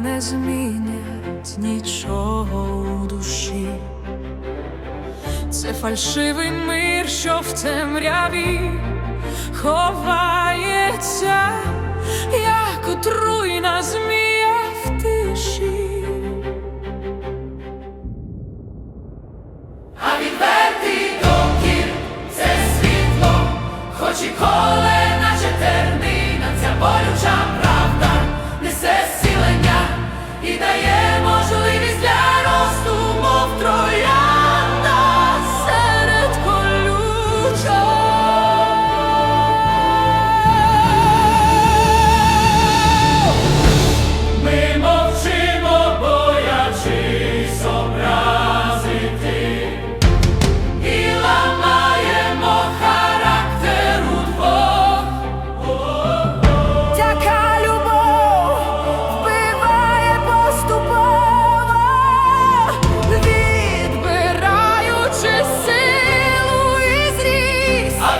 не змінять нічого у душі, це фальшивий мир, що в темряві ховається, як отруйна змія в тиші. А відвертий докір це світло, хоч і коло.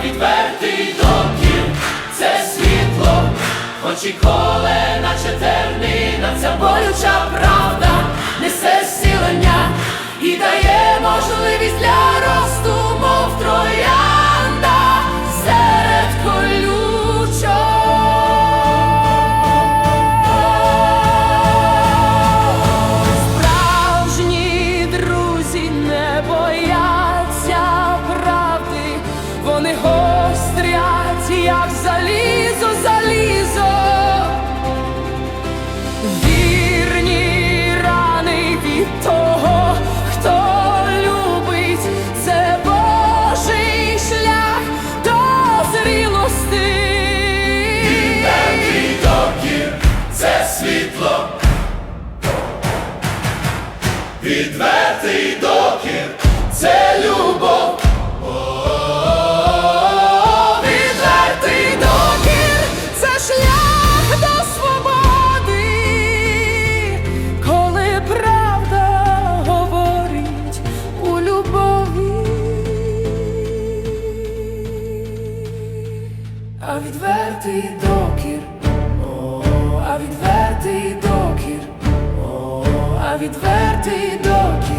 Відвертий доків, це світло, хоч і коле, наче вони гострять, як залізо, залізо. Вірні рани від того, хто любить, це Божий шлях до зрілости. Це світло. Відвертий докір це любов. а відвертий докір, о, а відвертий докір, о, а відвертий докір.